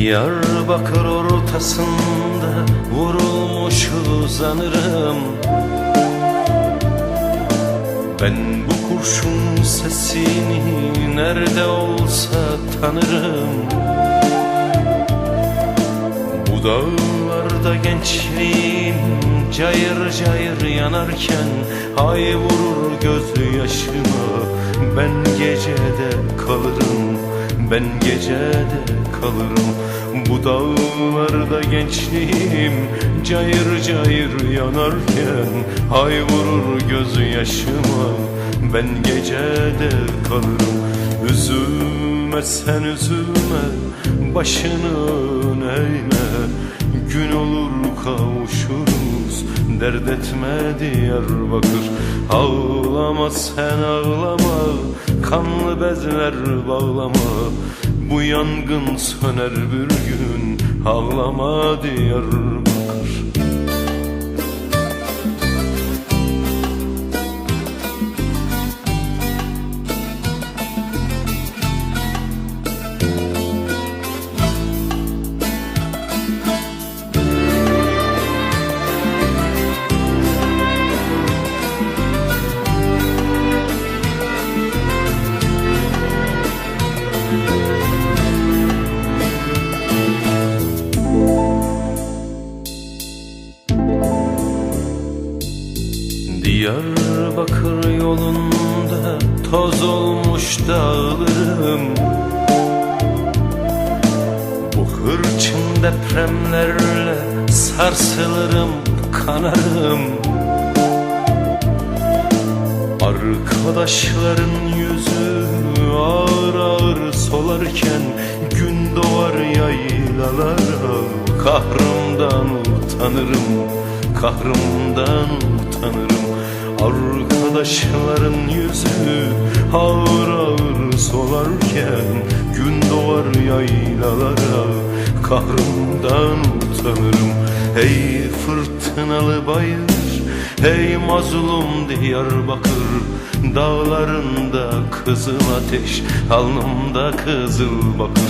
Diyarbakır ortasında vurulmuş uzanırım Ben bu kurşun sesini nerede olsa tanırım. Bu dağlarda gençliğim cayır cayır yanarken Ay vurur gözü yaşıma Ben gecede kalırım Ben gecede kalırım Bu dağlarda gençliğim cayır cayır yanarken Ay vurur gözü yaşıma. Ben gecede kalırım Üzülme sen üzülme Başını eğme. Gün olur kavuşuruz Dert etme Diyarbakır. Ağlama sen ağlama Kanlı bezler bağlama Bu yangın söner bir gün Ağlama Diyarbakır Diyarbakır yolunda toz olmuş dağlarım. Bu hırçın depremlerle sarsılırım kanarım. Arkadaşların yüzü ağır ağır solarken Gün doğar yaylalara Kahrımdan utanırım Kahrımdan utanırım Arkadaşların yüzü ağır ağır solarken Gün doğar yaylalara. Kahrımdan utanırım Ey fırtınalı bayır Ey mazlum Diyarbakır. Dağlarında kızıl ateş Alnımda kızıl bakır.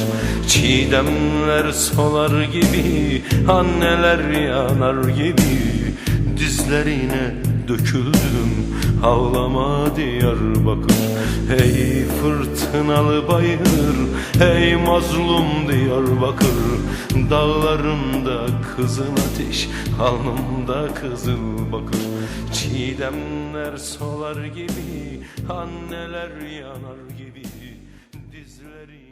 Çiğdemler solar gibi Anneler yanar gibi. Dizlerine döküldüm. Ağlama Diyarbakır. Ey fırtınalı bayır. Ey mazlum Diyarbakır. Dağlarında kızıl ateş Alnımda kızıl bakır. Çiğdemler solar gibi Anneler yanar gibi. Dizleri